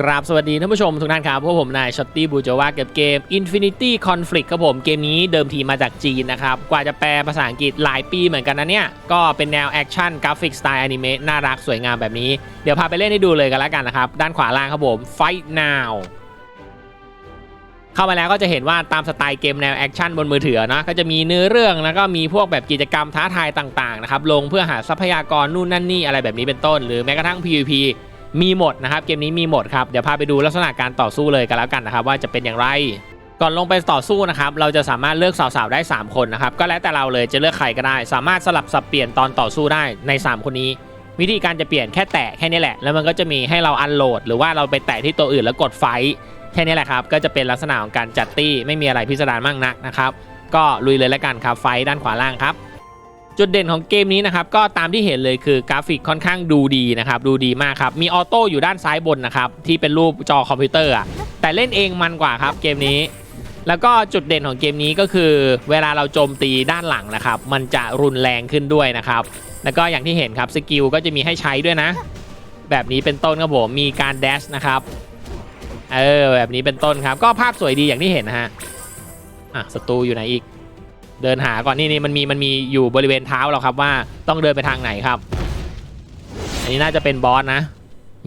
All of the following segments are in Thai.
กราบสวัสดีท่านผู้ชมทุกท่านครับ พวกผมนายช็อตตี้บูจาวากับเกม Infinity Conflict ครับผม เกมนี้เดิมทีมาจากจีนนะครับ กว่าจะแปลภาษาอังกฤษหลายปีเหมือนกันนะเนี่ย ก็เป็นแนวแอคชั่นกราฟิกสไตล์อนิเมะน่ารักสวยงามแบบนี้ เดี๋ยวพาไปเล่นให้ดูเลยกันแล้วกันนะครับ ด้านขวาล่างครับผม Fight Now เข้ามาแล้วก็จะเห็นว่าตามสไตล์เกมแนวแอคชั่นบนมือถือนะก็จะมีเนื้อเรื่องแล้วก็มีพวกแบบกิจกรรมท้าทายต่างๆนะครับลงเพื่อหาทรัพยากรนู่นนั่นนี่อะไรแบบนี้เป็นต้น หรือแม้กระทั่ง PVP มีหมดนะครับเกมนี้มีหมดครับเดี๋ยวพาไปดูลักษณะการต่อสู้เลยกันแล้วกันนะครับ ว่าจะเป็นอย่างไร ก่อนลงไปต่อสู้นะครับเราจะสามารถเลือกสาวๆได้ 3 คนนะครับก็แล้วแต่เราเลยจะเลือกใครก็ได้ สามารถสลับสับเปลี่ยนตอนต่อสู้ได้ใน 3 คนนี้ วิธีการจะเปลี่ยนแค่แตะแค่นี้แหละ แล้วมันก็จะมีให้เราอันโหลด หรือว่าเราไปแตะที่ตัวอื่นแล้วกดไฟท์แค่นี้แหละครับก็จะเป็นลักษณะของการจัดตี้ไม่มีอะไรพิสดารมากนักนะครับก็ลุยเลยแล้วกันครับไฟท์ด้านขวาล่างครับ จุดเด่นของเกมนี้นะครับก็ตามที่เห็นเลยคือกราฟิกค่อนข้างดูดีนะครับดูดีมากครับมีออโต้อยู่ด้านซ้ายบนนะครับที่เป็นรูปจอคอมพิวเตอร์อะแต่เล่นเองมันกว่าครับเกมนี้แล้วก็จุดเด่นของเกมนี้ก็คือ เวลาเราโจมตีด้านหลังนะครับ มันจะรุนแรงขึ้นด้วยนะครับ แล้วก็อย่างที่เห็นครับสกิลก็จะมีให้ใช้ด้วยนะ แบบนี้เป็นต้นครับผมมีการแดชนะครับเออแบบนี้เป็นต้นครับ ก็ภาพสวยดีอย่างที่เห็นนะฮะอะศัตรูอยู่ไหนอีก เดินหาก่อนนี่นี่มันมีมันมีอยู่บริเวณเท้าเราครับว่าต้องเดินไปทางไหนครับ อันนี้น่าจะเป็นบอสนะ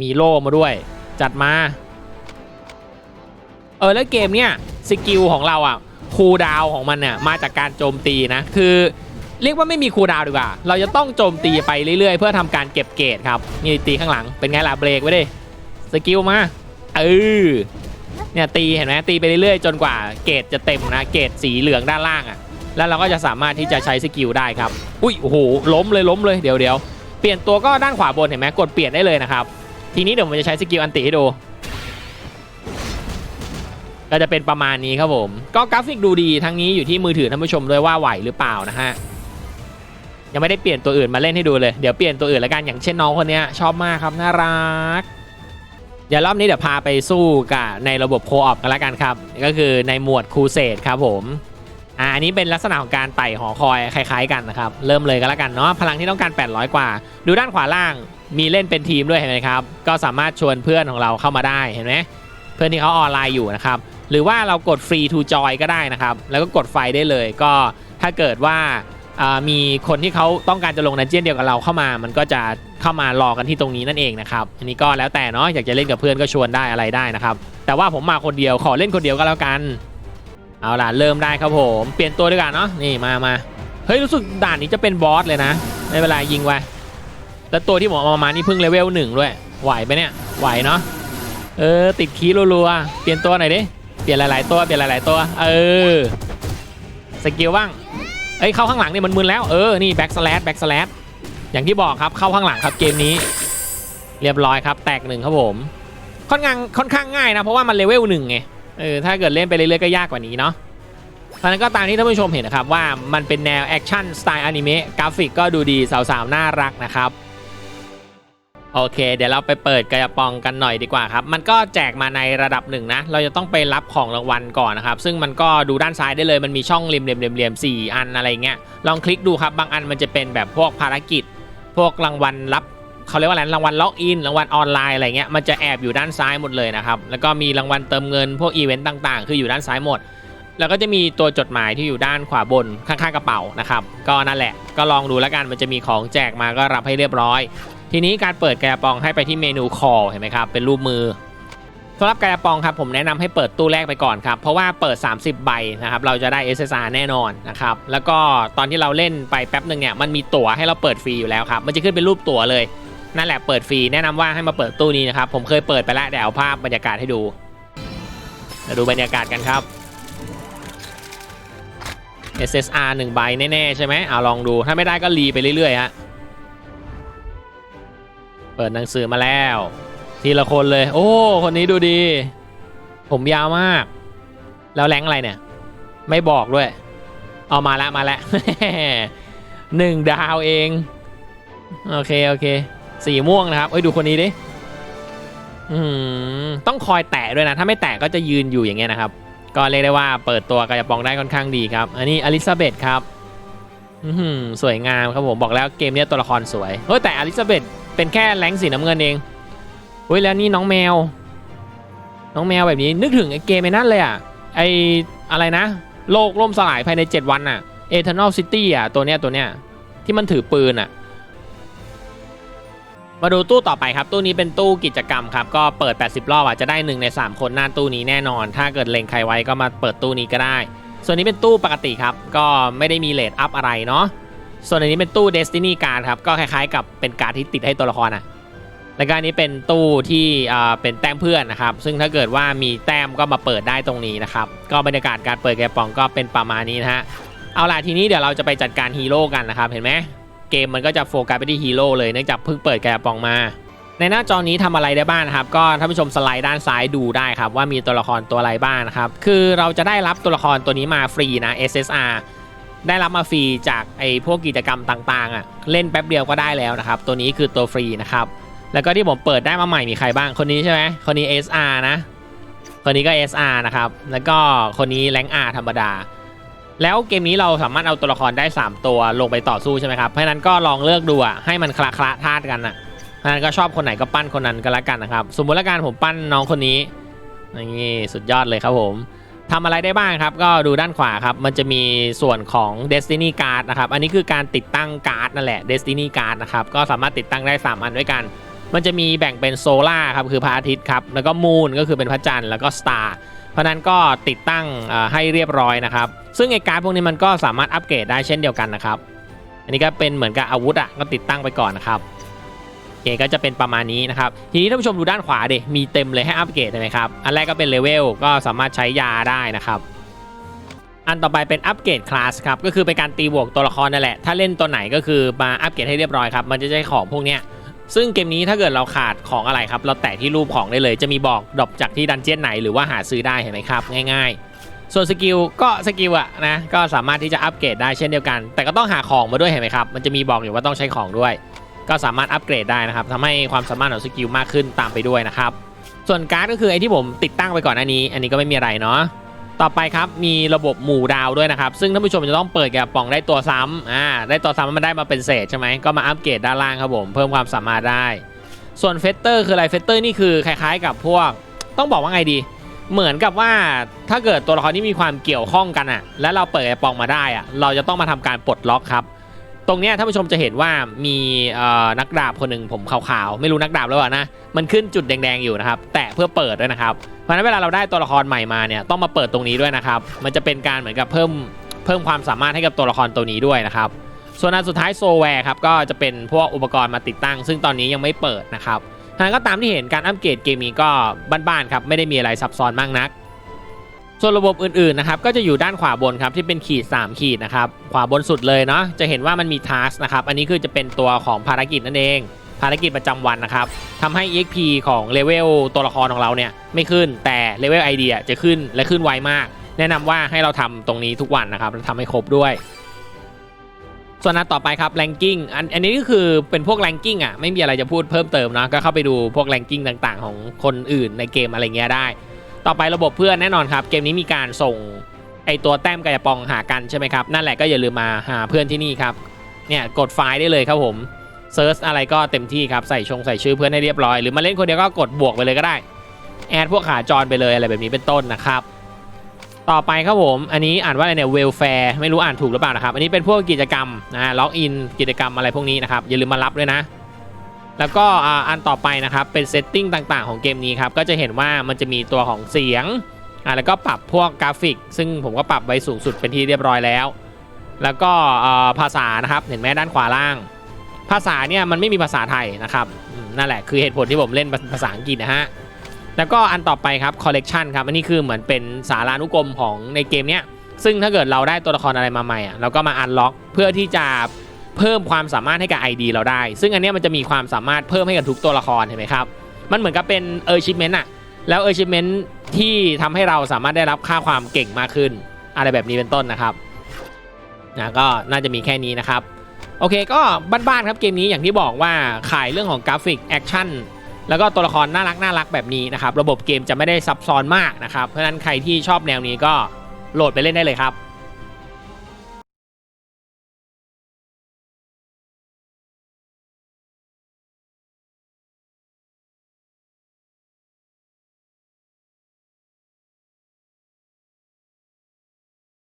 มีโล่มาด้วย จัดมาเออแล้วเกมเนี้ยสกิลของเราอะคูดาวของมันเนี่ยมาจากการโจมตีนะ คือเรียกว่าไม่มีคูดาวดีกว่า เราจะต้องโจมตีไปเรื่อยๆ เพื่อทำการเก็บเกรดครับนี่ตีข้างหลังเป็นไงล่ะเบรกไว้ดิสกิลมาเออเนี่ยตีเห็นไหมตีไปเรื่อยๆ จนกว่าเกรดจะเต็มนะ เกรดสีเหลืองด้านล่างอะ แล้วเราก็จะสามารถที่จะใช้สกิลได้ครับ อุ้ยโอ้โหล้มเลยล้มเลยเดี๋ยวเดี๋ยวเปลี่ยนตัวก็ด้านขวาบนเห็นไหมกดเปลี่ยนได้เลยนะครับ ทีนี้เดี๋ยวผมจะใช้สกิลอันติให้ดู ก็จะเป็นประมาณนี้ครับผม ก็กราฟิกดูดีทั้งนี้อยู่ที่มือถือท่านผู้ชมด้วยว่าไหวหรือเปล่านะฮะยังไม่ได้เปลี่ยนตัวอื่นมาเล่นให้ดูเลยเดี๋ยวเปลี่ยนตัวอื่นล้วกันอย่างเช่นน้องคนนี้ชอบมากครับน่ารักเดี๋ยวรอบนี้เดี๋ยวพาไปสู้กับในระบบโคออปกันล้วกันครับ ก็คือในหมวดคูเซตครับผม อ่าอันนี้เป็นลักษณะของการไต่หอคอยคล้ายๆกันนะครับ เริ่มเลยก็แล้วกันเนาะพลังที่ต้องการ 800 กว่า ดูด้านขวาล่างมีเล่นเป็นทีมด้วยเห็นไหมครับ ก็สามารถชวนเพื่อนของเราเข้ามาได้เห็นไหมเพื่อนที่เขาออนไลน์อยู่นะครับ หรือว่าเรากดฟรีทูจอยก็ได้นะครับ แล้วก็กดไฟได้เลยก็ถ้าเกิดว่ามีคนที่เขาต้องการจะลงดันเจียนเดียวกับเราเข้ามา มันก็จะเข้ามารอกันที่ตรงนี้นั่นเองนะครับ อันนี้ก็แล้วแต่เนาะอยากจะเล่นกับเพื่อนก็ชวนได้อะไรได้นะครับ แต่ว่าผมมาคนเดียวขอเล่นคนเดียวก็แล้วกัน เอาล่ะเริ่มได้ครับผมเปลี่ยนตัวด้วยกันเนาะนี่มามาเฮ้ยรู้สึกด่านนี้จะเป็นบอสเลยนะไม่เป็นไรยิงไว้แล้วตัวที่ผมเอามานี่เพิ่งเลเวลหนึ่งด้วยไหวไปะเนี่ยไหวเนาะเออติดคีรัวๆเปลี่ยนตัวหน่อยดิเปลี่ยนหลายๆตัวเปลี่ยนหลายๆตัวเออสกิลบ้างเอ้ยเข้าข้างหลังเนี่ยมันมึนแล้วเออนี่แบ็กสแลดแบ็กสแลดอย่างที่บอกครับเข้าข้างหลังครับเกมนี้ เรียบร้อยครับแตกหนึ่งครับผมค่อนข้างค่อนข้างง่ายนะเพราะว่ามันเลเวลหนึ่งไง เออถ้าเกิดเล่นไปเรื่อยๆก็ยากกว่านี้เนาะเพราะนั้นก็ตามที่ท่านผู้ชมเห็นนะครับว่ามันเป็นแนวแอคชั่นสไตล์อนิเมะกราฟิกก็ดูดีสาวๆน่ารักนะครับโอเค เดี๋ยวเราไปเปิดกระปองกันหน่อยดีกว่าครับ มันก็แจกมาในระดับหนึ่งนะ เราจะต้องไปรับของรางวัลก่อนนะครับ ซึ่งมันก็ดูด้านซ้ายได้เลย มันมีช่องเหลี่ยมๆๆสี่อันอะไรเงี้ย ลองคลิกดูครับ บางอันมันจะเป็นแบบพวกภารกิจ พวกรางวัลรับ เขาเรียกว่าอะไรรางวัลล็อกอินรางวัลออนไลน์อะไรเงี้ยมันจะแอบอยู่ด้านซ้ายหมดเลยนะครับแล้วก็มีรางวัลเติมเงินพวกอีเวนต์ต่างๆ คืออยู่ด้านซ้ายหมด แล้วก็จะมีตัวจดหมายที่อยู่ด้านขวาบนข้างๆกระเป๋านะครับก็นั่นแหละก็ลองดูแล้วกันมันจะมีของแจกมาก็รับให้เรียบร้อย ทีนี้การเปิดกระปองให้ไปที่เมนูคอเห็นไหมครับเป็นรูปมือสำหรับกระปองครับผมแนะนำให้เปิดตู้แรกไปก่อนครับเพราะว่าเปิด 30 ใบนะครับเราจะได้ SSR แน่นอนนะครับแล้วก็ตอนที่เราเล่นไปแป๊บหนึ่งเนี่ยมันมีตั๋วให้เราเปิดฟรีอยู่แล้วครับมันจะขึ้นเป็นรูปตั๋วเลย นั่นแหละเปิดฟรีแนะนำว่าให้มาเปิดตู้นี้นะครับ ผมเคยเปิดไปแล้วเดี๋ยวเอาภาพบรรยากาศให้ดูมาดูบรรยากาศกันครับ SSR 1ใบแน่ๆใช่ไหมเอาลองดูถ้าไม่ได้ก็รีไปเรื่อยๆฮะเปิดหนังสือมาแล้ว ทีละคนเลย โอ้ คนนี้ดูดี ผมยาวมาก แล้วแรงอะไรเนี่ย ไม่บอกด้วย เอามาแล้วมาแล้วหนึ่งดาวเอง โอเค โอเค สีม่วงนะครับเอ้ยดูคนนี้ดิอืมต้องคอยแตะด้วยนะ ถ้าไม่แตะก็จะยืนอยู่อย่างเงี้ยนะครับ ก็เรียกได้ว่าเปิดตัวกระปองได้ค่อนข้างดีครับ อันนี้อลิซาเบธครับอือหือสวยงามครับผมบอกแล้วเกมเนี้ยตัวละครสวยเฮ้ยแต่อลิซาเบธเป็นแค่แรงสีน้ำเงินเองเฮ้ยแล้วนี่น้องแมว น้องแมวแบบนี้นึกถึงไอ้เกมไอ้นั่นเลยอะไออะไรนะ โลกล่มสลายภายใน 7 วันอะ Eternal City อะตัวเนี้ยตัวเนี้ยที่มันถือปืนอะ มาดูตู้ต่อไปครับ ตู้นี้เป็นตู้กิจกรรมครับ ก็เปิด 80 รอบอะจะได้ 1 ใน 3 คนหน้าตู้นี้แน่นอน ถ้าเกิดเล็งใครไว้ก็มาเปิดตู้นี้ก็ได้ ส่วนนี้เป็นตู้ปกติครับ ก็ไม่ได้มีเลทอัพอะไรเนาะส่วนอันนี้เป็นตู้ Destiny การครับ ก็คล้ายๆ กับเป็นการที่ติดให้ตัวละครอะแล้วก็อันนี้เป็นตู้ที่อ่าเป็นแต้มเพื่อนนะครับ ซึ่งถ้าเกิดว่ามีแต้มก็มาเปิดได้ตรงนี้นะครับ ก็บรรยากาศการเปิดแกปองก็เป็นประมาณนี้นะฮะ เอาล่ะทีนี้เดี๋ยวเราจะไปจัดการฮีโร่กันนะครับ เห็นไหม เกมมันก็จะโฟกัสไปที่ฮีโร่เลยเนื่องจากเพิ่งเปิดแกระป๋องมา ในหน้าจอนี้ทำอะไรได้บ้างครับ ก็ท่านผู้ชมสไลด์ด้านซ้ายดูได้ครับว่ามีตัวละครตัวอะไรบ้างครับ คือเราจะได้รับตัวละครตัวนี้มาฟรีนะ SSR ได้รับมาฟรีจากไอ้พวกกิจกรรมต่างๆอะเล่นแป๊บเดียวก็ได้แล้วนะครับ ตัวนี้คือตัวฟรีนะครับ แล้วก็ที่ผมเปิดได้มาใหม่มีใครบ้างคนนี้ใช่ไหมคนนี้ SR นะ คนนี้ก็ SR นะครับแล้วก็คนนี้แรง R ธรรมดา แล้วเกมนี้เราสามารถเอาตัวละครได้ 3 ตัวลงไปต่อสู้ใช่ไหมครับ เพราะนั้นก็ลองเลือกดูอะให้มันคละคละธาตุกันอะเพราะนั้นก็ชอบคนไหนก็ปั้นคนนั้นก็แล้วกันนะครับ สมมุติละกันผมปั้นน้องคนนี้นี่สุดยอดเลยครับผมทำอะไรได้บ้างครับ ก็ดูด้านขวาครับ มันจะมีส่วนของ Destiny Card นะครับ อันนี้คือการติดตั้งการ์ดนั่นแหละ Destiny Card นะครับ ก็สามารถติดตั้งได้ 3 อันด้วยกัน มันจะมีแบ่งเป็นโซล่าครับ คือพระอาทิตย์ครับ แล้วก็มูนก็คือเป็นพระจันทร์ แล้วก็สตาร์ เพราะนั้นก็ติดตั้งให้เรียบร้อยนะครับ ซึ่งไอ้การ์ดพวกนี้มันก็สามารถอัปเกรดได้เช่นเดียวกันนะครับ อันนี้ก็เป็นเหมือนกับอาวุธอะก็ติดตั้งไปก่อนนะครับโอเคก็จะเป็นประมาณนี้นะครับ ทีนี้ท่านผู้ชมดูด้านขวาดิมีเต็มเลยให้อัปเกรดใช่ไหมครับ อันแรกก็เป็นเลเวลก็สามารถใช้ยาได้นะครับอันต่อไปเป็นอัปเกรดคลาสครับก็คือเป็นการตีบวกตัวละครนั่นแหละ ถ้าเล่นตัวไหนก็คือมาอัปเกรดให้เรียบร้อยครับ มันจะได้ของพวกเนี้ย ซึ่งเกมนี้ถ้าเกิดเราขาดของอะไรครับ เราแตะที่รูปของได้เลยจะมีบอกดรอปจากที่ดันเจี้ยนไหนหรือว่าหาซื้อได้เห็นไหมครับง่าย ๆ ส่วนสกิลก็สกิลอะนะก็สามารถที่จะอัปเกรดได้เช่นเดียวกัน แต่ก็ต้องหาของมาด้วยเห็นไหมครับมันจะมีบอกอยู่ว่าต้องใช้ของด้วย ก็สามารถอัปเกรดได้นะครับทำให้ความสามารถของสกิลมากขึ้นตามไปด้วยนะครับส่วนการ์ดก็คือไอที่ผมติดตั้งไปก่อนอันนี้ อันนี้ก็ไม่มีอะไรเนาะ ต่อไปครับมีระบบหมู่ดาวด้วยนะครับ ซึ่งท่านผู้ชมจะต้องเปิดแกะป๋องได้ตัวซ้ำอ่าได้ตัวซ้ำมันได้มาเป็นเศษใช่ไหมก็มาอัปเกรดด้านล่างครับผมเพิ่มความสามารถได้ ส่วนเฟสเตอร์คืออะไรเฟสเตอร์นี่คือคล้ายๆ กับพวก ต้องบอกว่าไงดี เหมือนกับว่าถ้าเกิดตัวละครที่มีความเกี่ยวข้องกันอะแล้วเราเปิดแกะป๋องมาได้อะเราจะต้องมาทำการปลดล็อกครับตรงนี้ท่านผู้ชมจะเห็นว่ามีนักดาบคนหนึ่งผมขาวๆ ไม่รู้นักดาบแล้วนะ มันขึ้นจุดแดงๆอยู่นะครับ แตะเพื่อเปิดด้วยนะครับ ราะฉะนั้นเวลาเราได้ตัวละครใหม่มาเนี่ยต้องมาเปิดตรงนี้ด้วยนะครับ มันจะเป็นการเหมือนกับเพิ่มเพิ่มความสามารถให้กับตัวละครตัวนี้ด้วยนะครับ ส่วนอันสุดท้ายโซแวร์ครับก็จะเป็นพวกอุปกรณ์มาติดตั้ง ซึ่งตอนนี้ยังไม่เปิดนะครับทางนั้นก็ตามที่เห็นการอัปเกรดเกมนี้ก็บ้านๆครับไม่ได้มีอะไรซับซ้อนมากนัก ส่วนระบบอื่นๆนะครับก็จะอยู่ด้านขวาบนครับที่เป็นขีด 3 ขีดนะครับขวาบนสุดเลยเนาะจะเห็นว่ามันมีทัสนะครับอันนี้คือจะเป็นตัวของภารกิจนั่นเอง ภารกิจประจำวันนะครับทำให้ EXP ของเลเวลตัวละครของเราเนี่ยไม่ขึ้นแต่เลเวล ID อะจะขึ้นและขึ้นไวมาก แนะนำว่าให้เราทำตรงนี้ทุกวันนะครับและทำให้ครบด้วย ส่วนนัดต่อไปครับแรงกิ้งอันอันนี้ก็คือเป็นพวกแรงกิ้งอะไม่มีอะไรจะพูดเพิ่มเติมนะก็เข้าไปดูพวกแรงกิ้งต่างๆ ของคนอื่นในเกมอะไรเงี้ยได้ ต่อไประบบเพื่อนแน่นอนครับ เกมนี้มีการส่งไอตัวแต้มกระปองหากันใช่ไหมครับนั่นแหละก็อย่าลืมมาหาเพื่อนที่นี่ครับเนี่ยกดไฟล์ได้เลยครับผม เซิร์ชอะไรก็เต็มที่ครับใส่ชงใส่ชื่อเพื่อนให้เรียบร้อยหรือมาเล่นคนเดียวก็กดบวกไปเลยก็ได้ แอดพวกขาจรไปเลยอะไรแบบนี้เป็นต้นนะครับ ต่อไปครับผม อันนี้อ่านว่าอะไรเนี่ยเวลแฟร์ไม่รู้อ่านถูกหรือเปล่านะครับ อันนี้เป็นพวกกิจกรรมนะล็อกอินกิจกรรมอะไรพวกนี้นะครับอย่าลืมมารับด้วยนะ แล้วก็อันต่อไปนะครับเป็นเซตติ้งต่างๆของเกมนี้ครับก็จะเห็นว่ามันจะมีตัวของเสียงอ่าแล้วก็ปรับพวกกราฟิก ซึ่งผมก็ปรับไว้สูงสุดเป็นที่เรียบร้อยแล้ว แล้วก็ภาษานะครับเห็นไหมด้านขวาล่าง ภาษาเนี่ยมันไม่มีภาษาไทยนะครับนั่นแหละคือเหตุผลที่ผมเล่นภาษาอังกฤษนะฮะแล้วก็อันต่อไปครับคอลเลกชันครับอันนี้คือเหมือนเป็นสารานุกรมของในเกมเนี้ยซึ่งถ้าเกิดเราได้ตัวละครอะไรมาใหม่อะเราก็มาอันล็อกเพื่อที่จะเพิ่มความสามารถให้กับ ID เราได้ ซึ่งอันเนี้ยมันจะมีความสามารถเพิ่มให้กับทุกตัวละครเห็นไหมครับ มันเหมือนกับเป็นเออร์ชิเมนต์อะแล้วเออร์ชิเมนต์ที่ทำให้เราสามารถได้รับค่าความเก่งมากขึ้น อะไรแบบนี้เป็นต้นนะครับนะก็น่าจะมีแค่นี้นะครับ โอเคก็บ้านๆครับเกมนี้อย่างที่บอกว่าขายเรื่องของกราฟิกแอคชั่นแล้วก็ตัวละครน่ารักน่ารักแบบนี้นะครับ ระบบเกมจะไม่ได้ซับซ้อนมากนะครับ เพราะฉะนั้นใครที่ชอบแนวนี้ก็โหลดไปเล่นได้เลยครับ